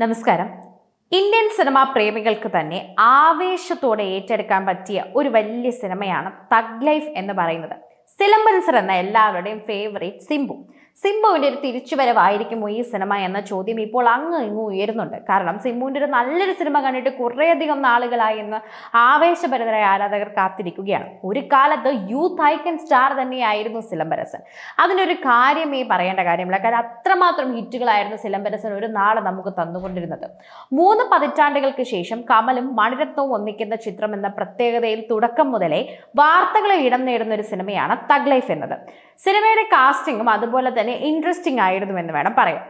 നമസ്കാരം. Indian cinema പ്രേമികൾക്ക് തന്നെ ആവേശത്തോടെ ഏറ്റെടുക്കാൻ പറ്റിയ ഒരു വലിയ സിനിമയാണ് തഗ് ലൈഫ് എന്ന് പറയുന്നത്. സിലംബൻസർ എന്ന എല്ലാവരുടെയും ഫേവറേറ്റ് സിംബു. സിംബുവിന്റെ ഒരു തിരിച്ചുവരവായിരിക്കുമോ ഈ സിനിമ എന്ന ചോദ്യം ഇപ്പോൾ അങ്ങ് ഇങ്ങും ഉയരുന്നുണ്ട്. കാരണം സിംബുവിന്റെ ഒരു നല്ലൊരു സിനിമ കണ്ടിട്ട് കുറേയധികം നാളുകളായി എന്ന് ആവേശഭരിതരായ ആരാധകർ കാത്തിരിക്കുകയാണ്. ഒരു കാലത്ത് യൂത്ത് ഐക്കൺ സ്റ്റാർ തന്നെയായിരുന്നു സിലംബരസൻ. അതിനൊരു കാര്യമേ പറയേണ്ട കാര്യമില്ല. കാരണം അത്രമാത്രം ഹിറ്റുകളായിരുന്നു സിലംബരസൻ ഒരു നാളെ നമുക്ക് തന്നുകൊണ്ടിരുന്നത്. മൂന്ന് പതിറ്റാണ്ടുകൾക്ക് ശേഷം കമലും മണിരത്നവും ഒന്നിക്കുന്ന ചിത്രം എന്ന പ്രത്യേകതയിൽ തുടക്കം മുതലേ വാർത്തകളെ ഇടം നേടുന്ന ഒരു സിനിമയാണ് തഗ് ലൈഫ് എന്നത്. സിനിമയുടെ കാസ്റ്റിംഗും അതുപോലെ തന്നെ ഇൻട്രസ്റ്റിംഗ് ആയിരുന്നു എന്ന് വേണം പറയാം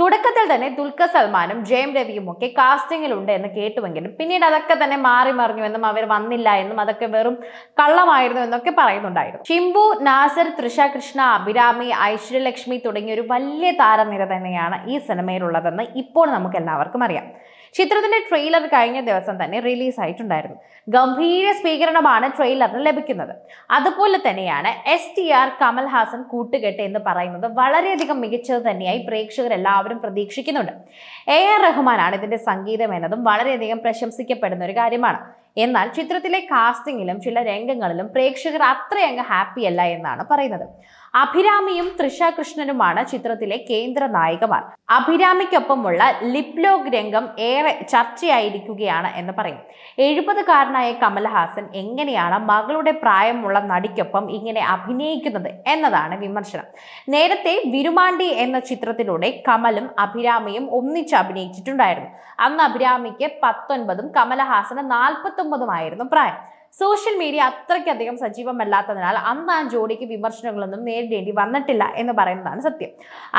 തുടക്കത്തിൽ തന്നെ ദുൽഖർ സൽമാനും ജയം രവിയും ഒക്കെ കാസ്റ്റിംഗിലുണ്ട് എന്ന് കേട്ടുവെങ്കിലും പിന്നീട് അതൊക്കെ തന്നെ മാറി മറിഞ്ഞു എന്നും അവർ വന്നില്ല എന്നും അതൊക്കെ വെറും കള്ളമായിരുന്നു എന്നൊക്കെ പറയുന്നുണ്ടായിരുന്നു. ഷിംബു നാസർ തൃഷ കൃഷ്ണ അഭിരാമി ഐശ്വര്യലക്ഷ്മി തുടങ്ങിയ ഒരു വലിയ താരനിര തന്നെയാണ് ഈ സിനിമയിലുള്ളതെന്ന് ഇപ്പോൾ നമുക്ക് എല്ലാവർക്കും അറിയാം. ചിത്രത്തിന്റെ ട്രെയിലർ കഴിഞ്ഞ ദിവസം തന്നെ റിലീസ് ആയിട്ടുണ്ടായിരുന്നു. ഗംഭീര സ്വീകരണമാണ് ട്രെയിലറിന് ലഭിക്കുന്നത്. അതുപോലെ തന്നെയാണ് എസ് ടി ആർ കമൽഹാസൻ കൂട്ടുകെട്ട് എന്ന് പറയുന്നത് വളരെയധികം മികച്ചത് തന്നെയായി പ്രേക്ഷകർ എല്ലാവരും പ്രതീക്ഷിക്കുന്നുണ്ട്. എ ആർ റഹ്മാനാണ് ഇതിന്റെ സംഗീതം എന്നതും വളരെയധികം പ്രശംസിക്കപ്പെടുന്ന ഒരു കാര്യമാണ്. എന്നാൽ ചിത്രത്തിലെ കാസ്റ്റിംഗിലും ചില രംഗങ്ങളിലും പ്രേക്ഷകർ അത്രയങ്ങ് ഹാപ്പിയല്ല എന്നാണ് പറയുന്നത്. അഭിരാമിയും തൃഷ കൃഷ്ണനുമാണ് ചിത്രത്തിലെ കേന്ദ്ര നായികമാർ. അഭിരാമിക്കൊപ്പമുള്ള ലിപ്ലോഗ് രംഗം ഏറെ ചർച്ചയായിരിക്കുകയാണ് എന്ന് പറയും. എഴുപതുകാരനായ കമൽഹാസൻ എങ്ങനെയാണ് മകളുടെ പ്രായമുള്ള നടിക്കൊപ്പം ഇങ്ങനെ അഭിനയിക്കുന്നത് എന്നതാണ് വിമർശനം. നേരത്തെ വിരുമാണ്ടി എന്ന ചിത്രത്തിലൂടെ കമലും അഭിരാമിയും ഒന്നിച്ച് അഭിനയിച്ചിട്ടുണ്ടായിരുന്നു. അന്ന് അഭിരാമിക്ക് പത്തൊൻപതും കമലഹാസന് നാൽപ്പത്തൊമ്പതുമായിരുന്നു പ്രായം. സോഷ്യൽ മീഡിയ അത്രയ്ക്കധികം സജീവമല്ലാത്തതിനാൽ അന്ന് ആ ജോഡിക്ക് വിമർശനങ്ങളൊന്നും നേരിടേണ്ടി വന്നിട്ടില്ല എന്ന് പറയുന്നതാണ് സത്യം.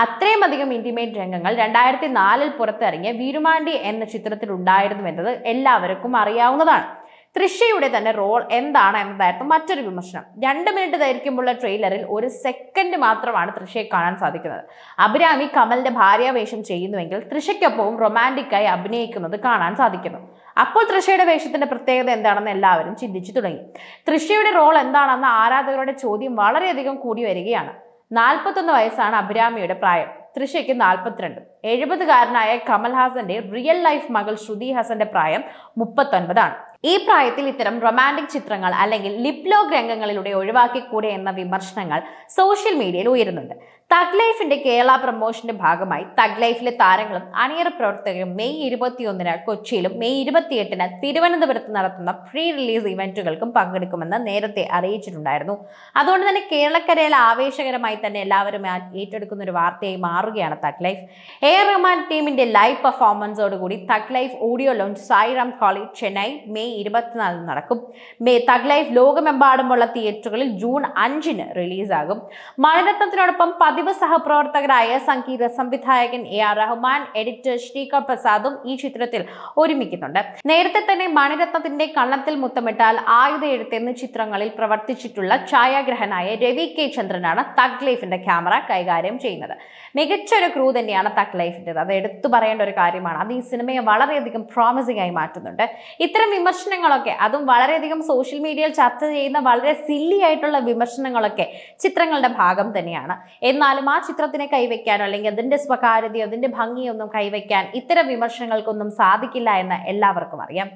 അത്രയും അധികം ഇന്റിമേറ്റ് രംഗങ്ങൾ രണ്ടായിരത്തി നാലിൽ പുറത്തിറങ്ങിയ വീരുമാണ്ടി എന്ന ചിത്രത്തിൽ ഉണ്ടായിരുന്നു എന്നത് എല്ലാവർക്കും അറിയാവുന്നതാണ്. തൃശയുടെ തന്നെ റോൾ എന്താണ് എന്നതായിരുന്നു മറ്റൊരു വിമർശനം. രണ്ട് മിനിറ്റ് ദൈർഘ്യമുള്ള ട്രെയിലറിൽ ഒരു സെക്കൻഡ് മാത്രമാണ് തൃശയെ കാണാൻ സാധിക്കുന്നത്. അഭിരാമി കമലിന്റെ ഭാര്യാവേഷം ചെയ്യുന്നുവെങ്കിൽ തൃഷയ്ക്കൊപ്പവും റൊമാന്റിക്കായി അഭിനയിക്കുന്നത് കാണാൻ സാധിക്കുന്നു. അപ്പോൾ തൃഷയുടെ വേഷത്തിന്റെ പ്രത്യേകത എന്താണെന്ന് എല്ലാവരും ചിന്തിച്ചു തുടങ്ങി. തൃഷയുടെ റോൾ എന്താണെന്ന ആരാധകരുടെ ചോദ്യം വളരെയധികം കൂടി വരികയാണ്. നാൽപ്പത്തൊന്ന് വയസ്സാണ് അഭിരാമിയുടെ പ്രായം. തൃഷയ്ക്ക് നാൽപ്പത്തിരണ്ട്. എഴുപതുകാരനായ കമൽഹാസന്റെ റിയൽ ലൈഫ് മകൾ ശ്രുതി ഹസന്റെ പ്രായം മുപ്പത്തൊൻപതാണ്. ഈ പ്രായത്തിൽ ഇത്തരം റൊമാന്റിക് ചിത്രങ്ങൾ അല്ലെങ്കിൽ ലിപ്ലോഗ് രംഗങ്ങളിലൂടെ ഒഴിവാക്കിക്കൂടെ എന്ന വിമർശനങ്ങൾ സോഷ്യൽ മീഡിയയിൽ ഉയരുന്നുണ്ട്. തഗ് ലൈഫിന്റെ കേരള പ്രൊമോഷന്റെ ഭാഗമായി തഗ് ലൈഫിലെ താരങ്ങളും അണിയറ പ്രവർത്തകരും മെയ് ഇരുപത്തിയൊന്നിന് കൊച്ചിയിലും മെയ് ഇരുപത്തിയെട്ടിന് തിരുവനന്തപുരത്ത് നടത്തുന്ന പ്രീ റിലീസ് ഇവന്റുകൾക്കും പങ്കെടുക്കുമെന്ന് നേരത്തെ അറിയിച്ചിട്ടുണ്ടായിരുന്നു. അതുകൊണ്ട് തന്നെ കേരളക്കരയിൽ ആവേശകരമായി തന്നെ എല്ലാവരും ഏറ്റെടുക്കുന്ന ഒരു വാർത്തയായി മാറുകയാണ് തഗ് ലൈഫ് എ റഹ്മാൻ ടീമിന്റെ ലൈവ് പെർഫോമൻസോട് കൂടി thug life audio launch Sairam college Chennai May ഇരുപത്തിനാലിന് നടക്കും. മെയ് തഗ് ലൈഫ് ലോകമെമ്പാടുമുള്ള തിയേറ്ററുകളിൽ ജൂൺ അഞ്ചിന് റിലീസാകും. മണിരത്നത്തിനോടൊപ്പം പതിവ് സഹപ്രവർത്തകരായ സംഗീത സംവിധായകൻ A R Rahman editor Sreekar പ്രസാദും ഈ ചിത്രത്തിൽ ഒരുമിക്കുന്നുണ്ട്. നേരത്തെ തന്നെ മണിരത്നത്തിന്റെ കള്ളത്തിൽ മുത്തമിട്ടാൽ ആയുധ എഴുത്തെന്ന് ചിത്രങ്ങളിൽ പ്രവർത്തിച്ചിട്ടുള്ള ഛായാഗ്രഹനായ രവി കെ ചന്ദ്രനാണ് തഗ് ലൈഫിന്റെ ക്യാമറ കൈകാര്യം ചെയ്യുന്നത്. മികച്ചൊരു ക്രൂ തന്നെയാണ് തഗ് ലൈഫിന്റെത്. അത് എടുത്തു പറയേണ്ട ഒരു കാര്യമാണ്. അത് ഈ സിനിമയെ വളരെയധികം പ്രോമിസിംഗ് ആയി മാറ്റുന്നുണ്ട്. ഇത്തരം വിമർശനങ്ങളൊക്കെ അതും വളരെയധികം സോഷ്യൽ മീഡിയയിൽ ചർച്ച ചെയ്യുന്ന വളരെ സില്ലി ആയിട്ടുള്ള വിമർശനങ്ങളൊക്കെ ചിത്രങ്ങളുടെ ഭാഗം തന്നെയാണ്. എന്നാലും ആ ചിത്രത്തിനെ കൈവയ്ക്കാനോ അല്ലെങ്കിൽ അതിന്റെ സ്വകാര്യതയോ അതിന്റെ ഭംഗിയൊന്നും കൈവയ്ക്കാൻ ഇത്തരം വിമർശനങ്ങൾക്കൊന്നും സാധിക്കില്ല എന്ന് എല്ലാവർക്കും അറിയാം.